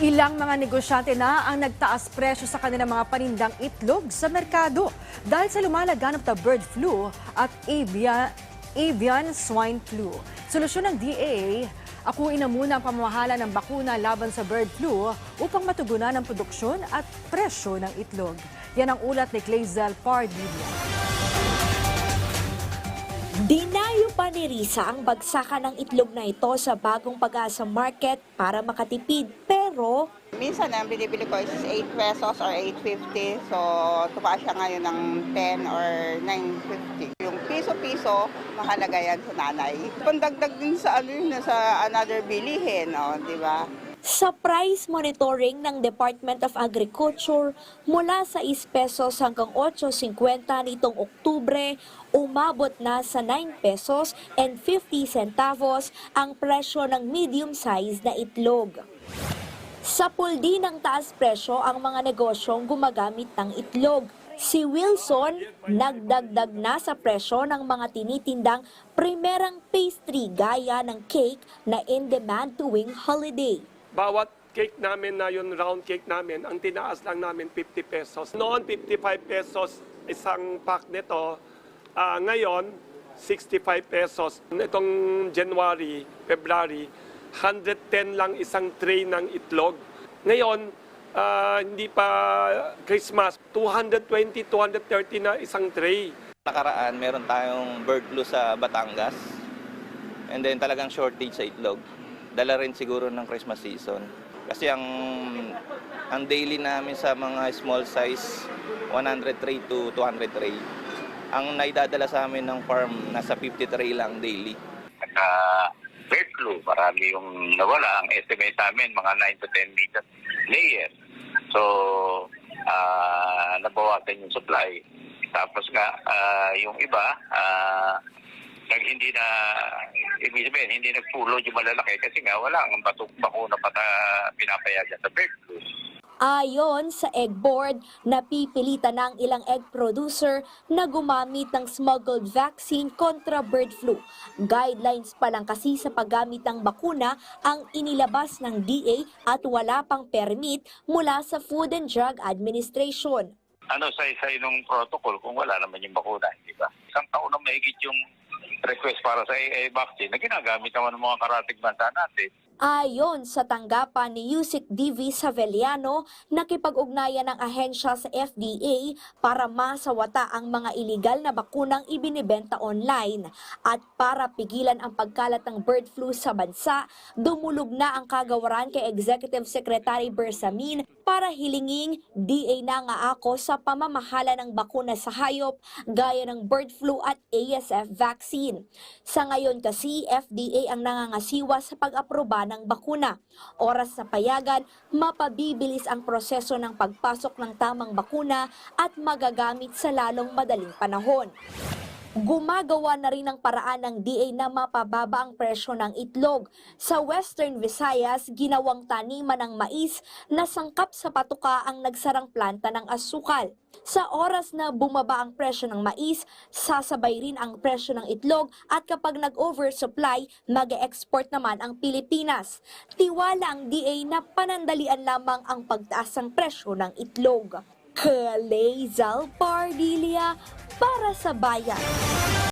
Ilang mga negosyante na ang nagtaas presyo sa kanilang mga panindang itlog sa merkado dahil sa lumalaganap na bird flu at avian, avian swine flu. Solusyon ng DA, akuin na muna ang pamamahala ng bakuna laban sa bird flu upang matugunan ang produksyon at presyo ng itlog. Yan ang ulat ni Clazel Pardilla. Dinayo pa ni Risa ang bagsakan ng itlog na ito sa bagong pag-asa market para makatipid. Pero Minsan ang binibili ko is 8 pesos or 8.50. So, tumaas siya ngayon ng 10 or 9.50. Yung piso-piso, mahalaga yan sa nanay. Pandagdag din sa ano yun, sa another bilihin, oh, di ba? sa price monitoring ng Department of Agriculture mula sa 6 pesos hanggang 8.50 nitong Oktubre, umabot na sa 9 pesos and 50 centavos ang presyo ng medium size na itlog. Sa puldi ng taas presyo ang mga negosyong gumagamit ng itlog. Si Wilson, nagdagdag na sa presyo ng mga tinitindang primerang pastry gaya ng cake na in demand tuwing holiday. Bawat cake namin na yung round cake namin, ang tinaas lang namin 50 pesos. Noon, 55 pesos isang pack nito. Ah, ngayon, 65 pesos. Itong January, February, 110 lang isang tray ng itlog. Ngayon, ah, hindi pa Christmas, 220, 230 na isang tray. Nakaraan, meron tayong bird flu sa Batangas. And then talagang shortage sa itlog. Dala rin siguro ng Christmas season. Kasi ang ang daily namin sa mga small size, 100 tray to 200 tray. Ang naidadala sa amin ng farm, nasa 50 tray lang daily. Naka flu, marami yung nawala. Ang estimate namin, mga 9 to 10 million layer. So, ah nabawasan yung supply. Tapos nga, ah, yung iba, ah, nag hindi na, ibig sabihin, hindi nagpulod yung malalaki kasi nga wala ang batok pa na pinapayagan sa bird. Ayon sa egg board, napipilitan ng ilang egg producer na gumamit ng smuggled vaccine kontra bird flu. Guidelines pa lang kasi sa paggamit ng bakuna ang inilabas ng DA at wala pang permit mula sa Food and Drug Administration. Ano sa isa ng protocol kung wala naman yung bakuna, di ba? Isang taon na mahigit yung request para sa AA vaccine na ginagamit naman ng mga karating bansa natin. Ayon sa tanggapan ni Yusik DV Saveliano, nakipag-ugnayan ng ahensya sa FDA para masawata ang mga iligal na bakunang ibinibenta online. At para pigilan ang pagkalat ng bird flu sa bansa, dumulog na ang kagawaran kay Executive Secretary Bersamin para hilinging DA na nga ako sa pamamahala ng bakuna sa hayop gaya ng bird flu at ASF vaccine. Sa ngayon kasi, FDA ang nangangasiwa sa pag-aproba ng bakuna. Oras sa payagan, mapabibilis ang proseso ng pagpasok ng tamang bakuna at magagamit sa lalong madaling panahon. Gumagawa na rin ng paraan ng DA na mapababa ang presyo ng itlog. Sa Western Visayas, ginawang taniman ng mais na sangkap sa patuka ang nagsarang planta ng asukal. Sa oras na bumaba ang presyo ng mais, sasabay rin ang presyo ng itlog at kapag nag-oversupply, mag-export naman ang Pilipinas. Tiwala ang DA na panandalian lamang ang pagtaas ng presyo ng itlog. Kalezal Pardilia para sa bayan.